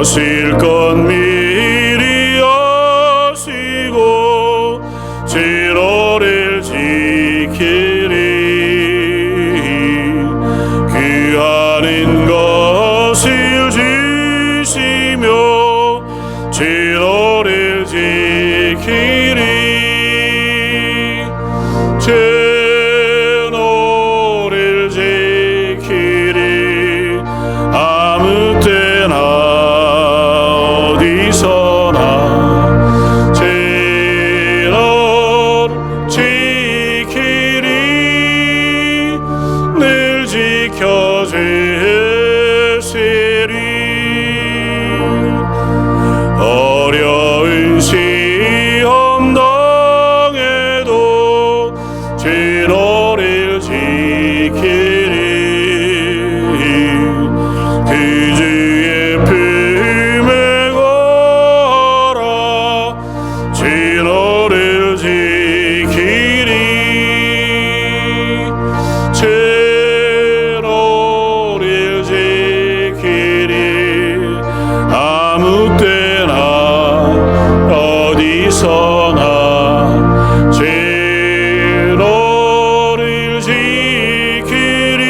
너실 지켜주시리. 어려운 시험 당해도 진호를 지키리. 그 어디서나 진호를 지키리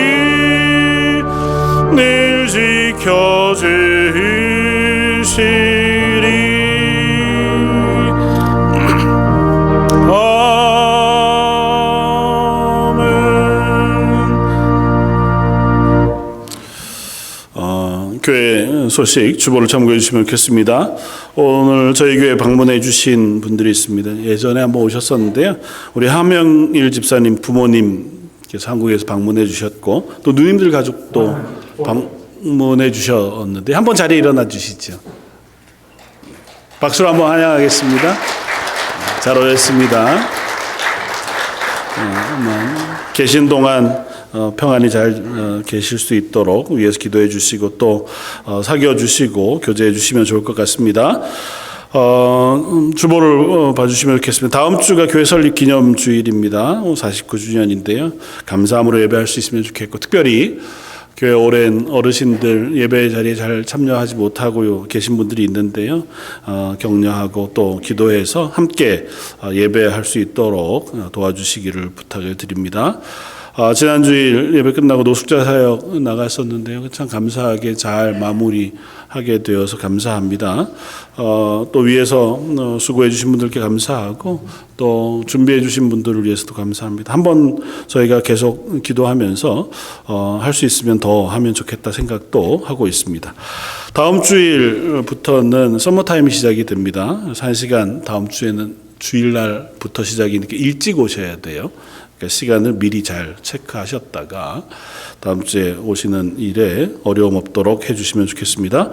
늘 지켜 주시리 아멘. 어, 교회 소식 주보를 참고해 주시면 좋겠습니다. 오늘 저희 교회 방문해 주신 분들이 있습니다. 예전에 한번 오셨었는데요. 우리 하명일 집사님 부모님께서 한국에서 방문해 주셨고 또 누님들 가족도 방문해 주셨는데 한번 자리에 일어나 주시죠. 박수로 한번 환영하겠습니다. 잘 오셨습니다. 어, 계신 동안 어, 평안히 잘 어, 계실 수 있도록 위에서 기도해 주시고 또 어, 사귀어 주시고 교제해 주시면 좋을 것 같습니다. 어, 음, 주보를 어, 봐주시면 좋겠습니다. 다음 주가 교회 설립 기념 주일입니다. 49주년인데요. 감사함으로 예배할 수 있으면 좋겠고 특별히 교회 오랜 어르신들 예배 자리에 잘 참여하지 못하고 계신 분들이 있는데요. 어, 격려하고 또 기도해서 함께 어, 예배할 수 있도록 어, 도와주시기를 부탁을 드립니다. 어, 지난 주일 예배 끝나고 노숙자 사역 나갔었는데요. 참 감사하게 잘 마무리하게 되어서 감사합니다. 어, 또 위에서 어, 수고해 주신 분들께 감사하고 또 준비해 주신 분들을 위해서도 감사합니다. 한번 저희가 계속 기도하면서 어, 할 수 있으면 더 하면 좋겠다 생각도 하고 있습니다. 다음 주일부터는 서머타임이 시작이 됩니다. 그래서 한 시간 다음 주에는 주일날부터 시작이니까 일찍 오셔야 돼요. 그러니까 시간을 미리 잘 체크하셨다가 다음 주에 오시는 일에 어려움 없도록 해주시면 좋겠습니다.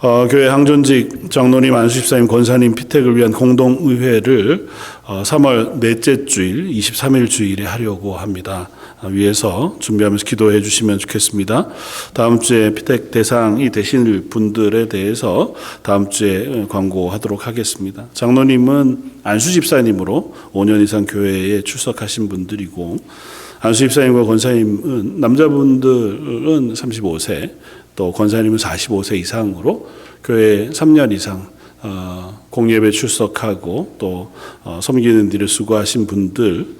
어, 교회 항존직 장로님, 안수집사님, 권사님 피택을 위한 공동의회를 어, 3월 넷째 주일, 23일 주일에 하려고 합니다. 어, 위에서 준비하면서 기도해 주시면 좋겠습니다. 다음 주에 피택 대상이 되실 분들에 대해서 다음 주에 광고하도록 하겠습니다. 장로님은 안수 집사님으로 5년 이상 교회에 출석하신 분들이고 안수 집사님과 권사님은 남자분들은 35세, 또 권사님은 45세 이상으로 교회 3년 이상 어, 공예배 출석하고 또 어, 섬기는 일을 수고하신 분들이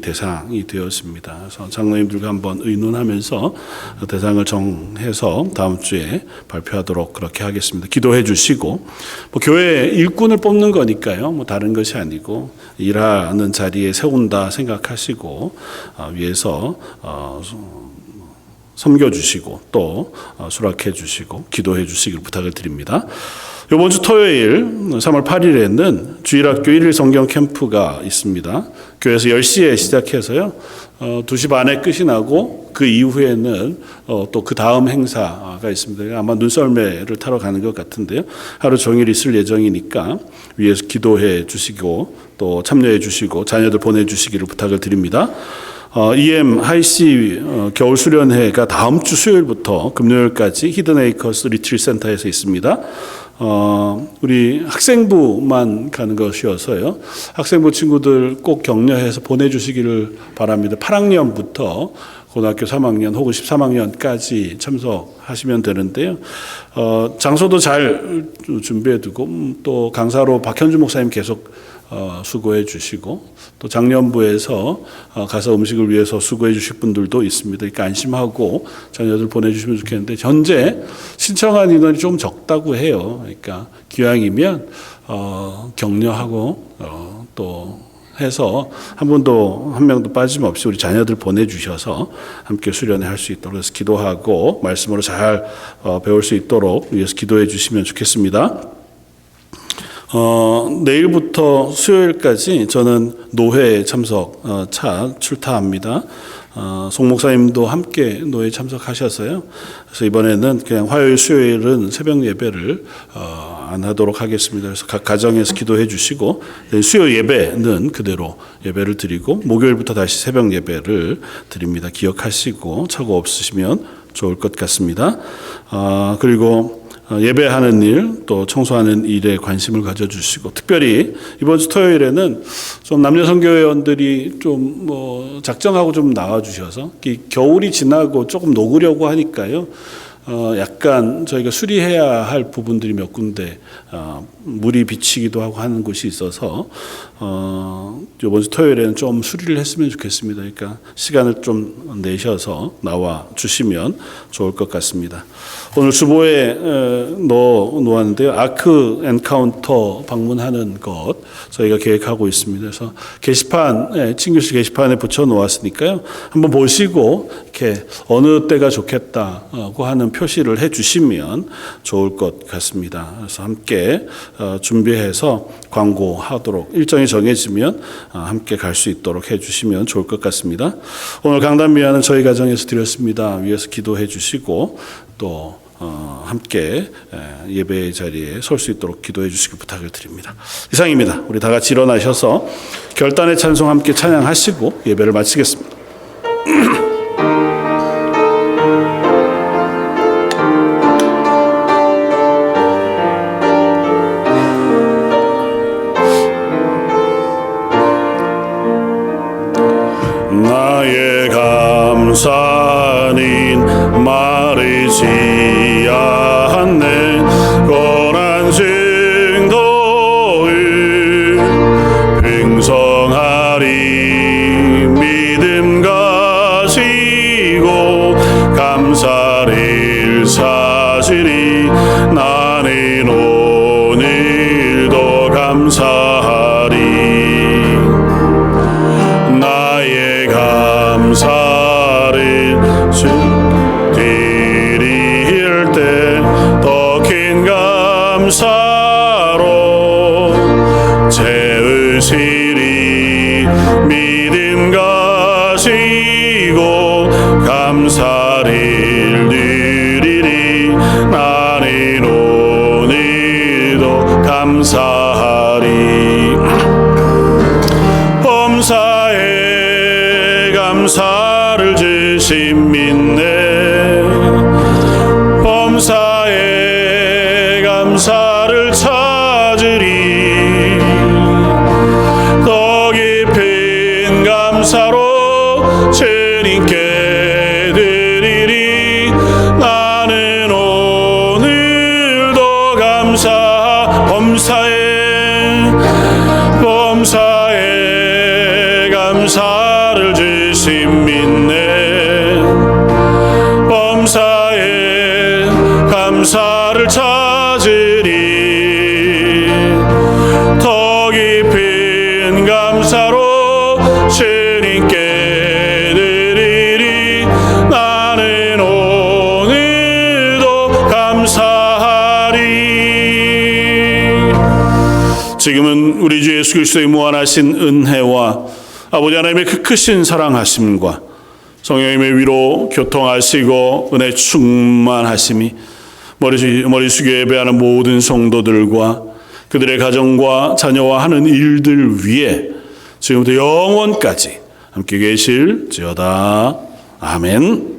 대상이 되었습니다. 그래서 장로님들과 한번 의논하면서 대상을 정해서 다음 주에 발표하도록 그렇게 하겠습니다. 기도해 주시고 뭐 교회 일꾼을 뽑는 거니까요. 뭐 다른 것이 아니고 일하는 자리에 세운다 생각하시고 어, 위에서 어, 섬겨 주시고 또 어, 수락해 주시고 기도해 주시길 부탁을 드립니다. 이번 주 토요일 3월 8일에는 주일학교 1일 성경 캠프가 있습니다. 교회에서 10시에 시작해서요. 어, 2시 반에 끝이 나고 그 이후에는 어, 또그 다음 행사가 있습니다. 아마 눈썰매를 타러 가는 것 같은데요. 하루 종일 있을 예정이니까 위에서 기도해 주시고 또 참여해 주시고 자녀들 보내 주시기를 부탁을 드립니다. 어, EM 하이시 어, 겨울 수련회가 다음 주 수요일부터 금요일까지 히든에이커스 리트리 센터에서 있습니다. 어, 우리 학생부만 가는 것이어서요. 학생부 친구들 꼭 격려해서 보내주시기를 바랍니다. 8학년부터 고등학교 3학년 혹은 13학년까지 참석하시면 되는데요. 어, 장소도 잘 준비해두고 음, 또 강사로 박현주 목사님 계속 어, 수고해 주시고 또 작년부에서 어, 가서 음식을 위해서 수고해 주실 분들도 있습니다. 그러니까 안심하고 자녀들 보내주시면 좋겠는데 현재 신청한 인원이 좀 적다고 해요. 그러니까 기왕이면 어, 격려하고 어, 또 해서 한 분도 한 명도 빠짐없이 우리 자녀들 보내주셔서 함께 수련회 할 수 있도록 해서 기도하고 말씀으로 잘 어, 배울 수 있도록 위해서 기도해 주시면 좋겠습니다. 어, 내일부터 수요일까지 저는 노회 참석 어, 차 출타합니다. 어, 송 목사님도 함께 노회 참석하셔서요. 그래서 이번에는 그냥 화요일, 수요일은 새벽 예배를 어, 안 하도록 하겠습니다. 그래서 각 가정에서 기도해 주시고 네, 수요 예배는 그대로 예배를 드리고 목요일부터 다시 새벽 예배를 드립니다. 기억하시고 착오 없으시면 좋을 것 같습니다. 아, 그리고 어, 예배하는 일, 또 청소하는 일에 관심을 가져주시고, 특별히 이번 주 토요일에는 좀 남녀 선교회원들이 좀 뭐 작정하고 좀 나와주셔서, 이 겨울이 지나고 조금 녹으려고 하니까요. 어, 약간 저희가 수리해야 할 부분들이 몇 군데 어, 물이 비치기도 하고 하는 곳이 있어서 어, 이번 주 토요일에는 좀 수리를 했으면 좋겠습니다. 그러니까 시간을 좀 내셔서 나와 주시면 좋을 것 같습니다. 오늘 주보에 어, 넣어 놓았는데요. 아크 엔카운터 방문하는 것 저희가 계획하고 있습니다. 그래서 게시판, 예, 친교실 게시판에 붙여 놓았으니까요. 한번 보시고 이렇게 어느 때가 좋겠다고 하는 표시를 해 주시면 좋을 것 같습니다. 그래서 함께 어, 준비해서 광고하도록 일정이 정해지면 어, 함께 갈 수 있도록 해 주시면 좋을 것 같습니다. 오늘 강단 미안은 저희 가정에서 드렸습니다. 위에서 기도해 주시고 또 어, 함께 에, 예배 자리에 설 수 있도록 기도해 주시기 부탁을 드립니다. 이상입니다. 우리 다 같이 일어나셔서 결단의 찬송 함께 찬양하시고 예배를 마치겠습니다. 감사는 말이지 않네. 고난 증도를 빙성하리 믿음 가지고 감사를 사시리. 나는 오 채우시리 믿음 가지고 감사를 드리리 나는 오늘도 감사하리. 범사에 감사를 주심 믿네 주님께 드리리 나는 오늘도 감사하리. 지금은 우리 주 예수 그리스도의 무한하신 은혜와 아버지 하나님의 그 크신 사랑하심과 성령님의 위로 교통하시고 은혜 충만하심이 머리 숙여 예배하는 모든 성도들과 그들의 가정과 자녀와 하는 일들 위에 지금부터 영원까지 함께 계실지어다. 아멘.